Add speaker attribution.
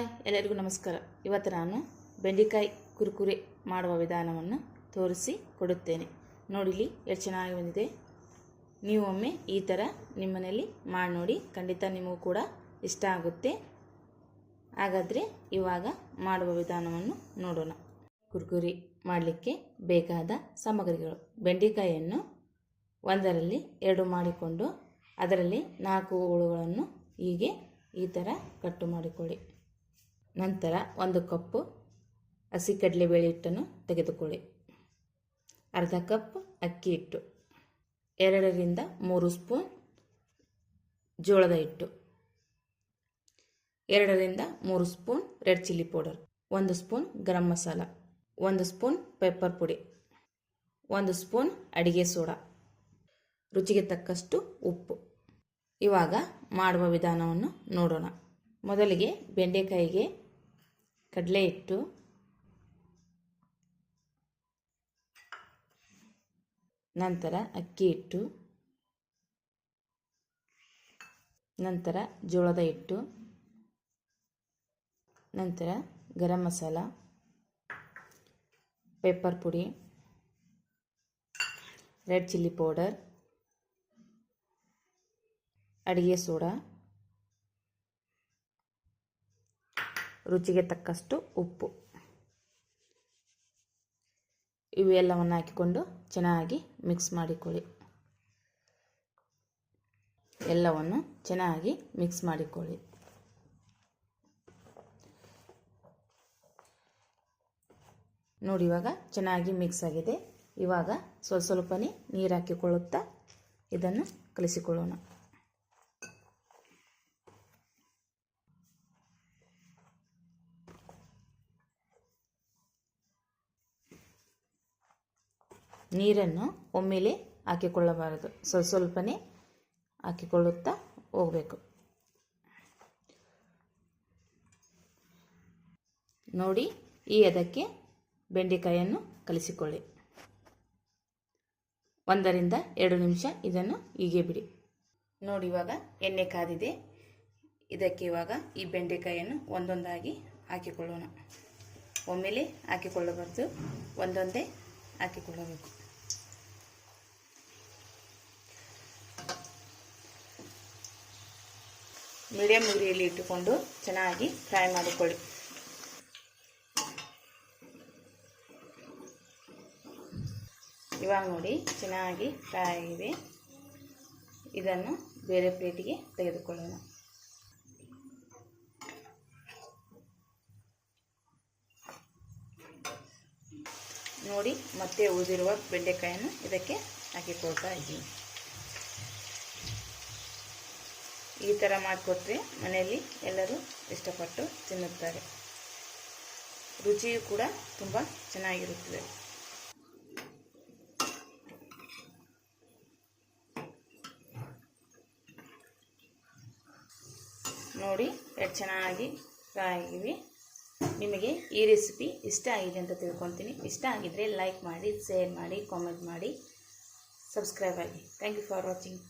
Speaker 1: Hi, ಎಲ್ಲರಿಗೂ ನಮಸ್ಕಾರ. ಇವತ್ತು ನಾನು ಬೆಂಡೆಕಾಯಿ ಕುರುಕುರೆ ಮಾಡುವ ವಿಧಾನವನ್ನು ತೋರಿಸಿ ಕೊಡುತ್ತೇನೆ. ನೋಡಿಲಿ, ಎಷ್ಟು ಚೆನ್ನಾಗಿ ಬಂದಿದೆ. ನೀವು ಒಮ್ಮೆ ಈ ಥರ ನಿಮ್ಮನೆಯಲ್ಲಿ ಮಾಡಿ ನೋಡಿ. ಖಂಡಿತ ನಿಮಗೂ ಕೂಡ ಇಷ್ಟ ಆಗುತ್ತೆ. ಹಾಗಾದರೆ ಇವಾಗ ಮಾಡುವ ವಿಧಾನವನ್ನು ನೋಡೋಣ. ಕುರ್ಕುರಿ ಮಾಡಲಿಕ್ಕೆ ಬೇಕಾದ ಸಾಮಗ್ರಿಗಳು. ಬೆಂಡೆಕಾಯಿಯನ್ನು ಒಂದರಲ್ಲಿ ಎರಡು ಮಾಡಿಕೊಂಡು ಅದರಲ್ಲಿ ನಾಲ್ಕು ಹೋಳುಗಳನ್ನು ಹೀಗೆ ಈ ಥರ ಕಟ್ಟು ಮಾಡಿಕೊಳ್ಳಿ. ನಂತರ ಒಂದು ಕಪ್ಪು ಹಸಿ ಕಡಲೆಬೇಳೆ ಹಿಟ್ಟನ್ನು ತೆಗೆದುಕೊಳ್ಳಿ. ಅರ್ಧ ಕಪ್ ಅಕ್ಕಿ ಹಿಟ್ಟು, ಎರಡರಿಂದ ಮೂರು ಸ್ಪೂನ್ ಜೋಳದ ಹಿಟ್ಟು, ಎರಡರಿಂದ ಮೂರು ಸ್ಪೂನ್ ರೆಡ್ ಚಿಲ್ಲಿ ಪೌಡರ್, ಒಂದು ಸ್ಪೂನ್ ಗರಂ ಮಸಾಲ, ಒಂದು ಸ್ಪೂನ್ ಪೆಪ್ಪರ್ ಪುಡಿ, ಒಂದು ಸ್ಪೂನ್ ಅಡಿಗೆ ಸೋಡಾ. ರುಚಿಗೆ ತಕ್ಕಷ್ಟು ಉಪ್ಪು. ಇವಾಗ ಮಾಡುವ ವಿಧಾನವನ್ನು ನೋಡೋಣ. ಮೊದಲಿಗೆ ಬೆಂಡೆಕಾಯಿಗೆ ಕಡಲೆ ಹಿಟ್ಟು. ನಂತರ ಅಕ್ಕಿ ಹಿಟ್ಟು. ನಂತರ ಜೋಳದ ಹಿಟ್ಟು. ನಂತರ ಗರಂ ಮಸಾಲ. ಪೆಪ್ಪರ್ ಪುಡಿ. Red chilli powder. ಅಡಿಗೆ ಸೋಡಾ. ರುಚಿಗೆ ತಕ್ಕಷ್ಟು ಉಪ್ಪು. ಇವೆಲ್ಲವನ್ನು ಹಾಕಿಕೊಂಡು ಚೆನ್ನಾಗಿ ಮಿಕ್ಸ್ ಮಾಡಿಕೊಳ್ಳಿ. ಎಲ್ಲವನ್ನು ಚೆನ್ನಾಗಿ ಮಿಕ್ಸ್ ಮಾಡಿಕೊಳ್ಳಿ. ನೋಡಿ, ಇವಾಗ ಚೆನ್ನಾಗಿ ಮಿಕ್ಸ್ ಆಗಿದೆ. ಇವಾಗ ಸ್ವಲ್ಪ ಸ್ವಲ್ಪನೇ ನೀರು ಹಾಕಿಕೊಳ್ಳುತ್ತಾ ಇದನ್ನು ಕಲಿಸಿಕೊಳ್ಳೋಣ. ನೀರನ್ನು ಒಮ್ಮೆಲೆ ಹಾಕಿಕೊಳ್ಳಬಾರದು. ಸ್ವಲ್ಪ ಸ್ವಲ್ಪನೇ ಹಾಕಿಕೊಳ್ಳುತ್ತಾ ಹೋಗಬೇಕು. ನೋಡಿ, ಈ ಅದಕ್ಕೆ ಬೆಂಡೆಕಾಯನ್ನು ಕಲಿಸಿಕೊಳ್ಳಿ. ಒಂದರಿಂದ ಎರಡು ನಿಮಿಷ ಇದನ್ನು ಹೀಗೆ ಬಿಡಿ. ನೋಡಿ, ಇವಾಗ ಎಣ್ಣೆ ಕಾದಿದೆ. ಇದಕ್ಕೆ ಇವಾಗ ಈ ಬೆಂಡೆಕಾಯನ್ನು ಒಂದೊಂದಾಗಿ ಹಾಕಿಕೊಳ್ಳೋಣ. ಒಮ್ಮೆಲೆ ಹಾಕಿಕೊಳ್ಳಬಾರ್ದು, ಒಂದೊಂದೇ ಹಾಕಿಕೊಳ್ಳಬೇಕು. ಮೀಡಿಯಂ ಉರಿಯಲ್ಲಿ ಇಟ್ಟುಕೊಂಡು ಚೆನ್ನಾಗಿ ಫ್ರೈ ಮಾಡಿಕೊಳ್ಳಿ. ಇವಾಗ ನೋಡಿ ಚೆನ್ನಾಗಿ ಫ್ರೈ ಆಗಿದೆ. ಇದನ್ನು ಬೇರೆ ಪ್ಲೇಟಿಗೆ ತೆಗೆದುಕೊಳ್ಳೋಣ. ನೋಡಿ ಮತ್ತೆ ಉಳಿದಿರುವ ಬೆಂಡೆಕಾಯನ್ನು ಇದಕ್ಕೆ ಹಾಕಿಕೊಳ್ತಾ ಇದ್ದೀನಿ. ಈ ಥರ ಮಾಡಿಕೊಟ್ರೆ ಮನೆಯಲ್ಲಿ ಎಲ್ಲರೂ ಇಷ್ಟಪಟ್ಟು ತಿನ್ನುತ್ತಾರೆ. ರುಚಿಯೂ ಕೂಡ ತುಂಬ ಚೆನ್ನಾಗಿರುತ್ತದೆ. ನೋಡಿ ಎಷ್ಟು ಚೆನ್ನಾಗಿ ಫ್ರೈ ನಿಮಗೆ ಈ ರೆಸಿಪಿ ಇಷ್ಟ ಆಗಿದೆ ಅಂತ ತಿಳ್ಕೊತೀನಿ ಇಷ್ಟ ಆಗಿದ್ದರೆ ಲೈಕ್ ಮಾಡಿ, ಶೇರ್ ಮಾಡಿ, ಕಾಮೆಂಟ್ ಮಾಡಿ. ಸಬ್ಸ್ಕ್ರೈಬ್ ಆಗಿ. Thank you for watching.